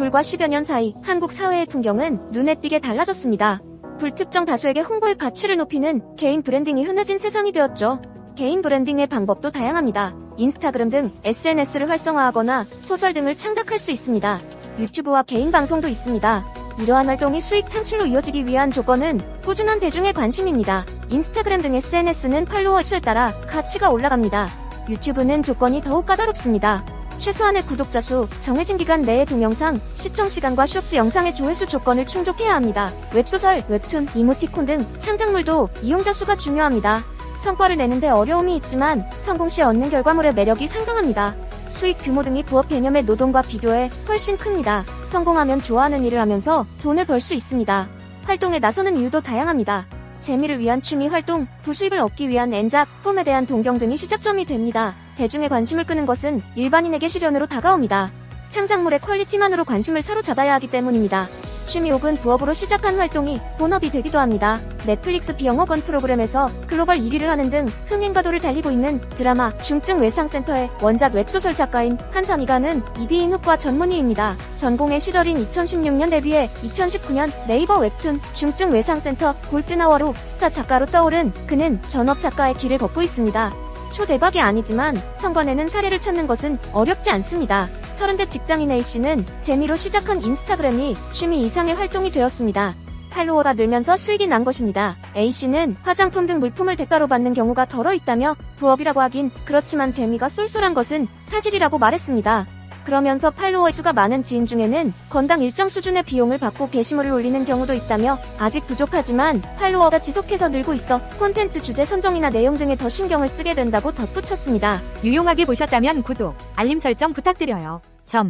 불과 10여 년 사이 한국 사회의 풍경은 눈에 띄게 달라졌습니다. 불특정 다수에게 홍보의 가치를 높이는 개인 브랜딩이 흔해진 세상이 되었죠. 개인 브랜딩의 방법도 다양합니다. 인스타그램 등 SNS를 활성화하거나 소설 등을 창작할 수 있습니다. 유튜브와 개인 방송도 있습니다. 이러한 활동이 수익 창출로 이어지기 위한 조건은 꾸준한 대중의 관심입니다. 인스타그램 등 SNS는 팔로워 수에 따라 가치가 올라갑니다. 유튜브는 조건이 더욱 까다롭습니다. 최소한의 구독자 수, 정해진 기간 내의 동영상, 시청 시간과 쇼츠 영상의 조회수 조건을 충족해야 합니다. 웹소설, 웹툰, 이모티콘 등 창작물도 이용자 수가 중요합니다. 성과를 내는데 어려움이 있지만 성공 시 얻는 결과물의 매력이 상당합니다. 수익 규모 등이 부업 개념의 노동과 비교해 훨씬 큽니다. 성공하면 좋아하는 일을 하면서 돈을 벌 수 있습니다. 활동에 나서는 이유도 다양합니다. 재미를 위한 취미 활동, 부수입을 얻기 위한 엔작, 꿈에 대한 동경 등이 시작점이 됩니다. 대중의 관심을 끄는 것은 일반인에게 시련으로 다가옵니다. 창작물의 퀄리티만으로 관심을 사로잡아야 하기 때문입니다. 취미 혹은 부업으로 시작한 활동이 본업이 되기도 합니다. 넷플릭스 비영어권 프로그램에서 글로벌 1위를 하는 등 흥행가도를 달리고 있는 드라마 중증 외상센터의 원작 웹소설 작가인 한상이가는 이비인후과 전문의입니다. 전공의 시절인 2016년 데뷔해 2019년 네이버 웹툰 중증 외상센터 골든아워로 스타 작가로 떠오른 그는 전업 작가의 길을 걷고 있습니다. 초대박이 아니지만 성관에는 사례를 찾는 것은 어렵지 않습니다. 30대 직장인 A씨는 재미로 시작한 인스타그램이 취미 이상의 활동이 되었습니다. 팔로워가 늘면서 수익이 난 것입니다. A씨는 화장품 등 물품을 대가로 받는 경우가 덜어 있다며 부업이라고 하긴 그렇지만 재미가 쏠쏠한 것은 사실이라고 말했습니다. 그러면서 팔로워 수가 많은 지인 중에는 건당 일정 수준의 비용을 받고 게시물을 올리는 경우도 있다며 아직 부족하지만 팔로워가 지속해서 늘고 있어 콘텐츠 주제 선정이나 내용 등에 더 신경을 쓰게 된다고 덧붙였습니다. 유용하게 보셨다면 구독, 알림 설정 부탁드려요. 점.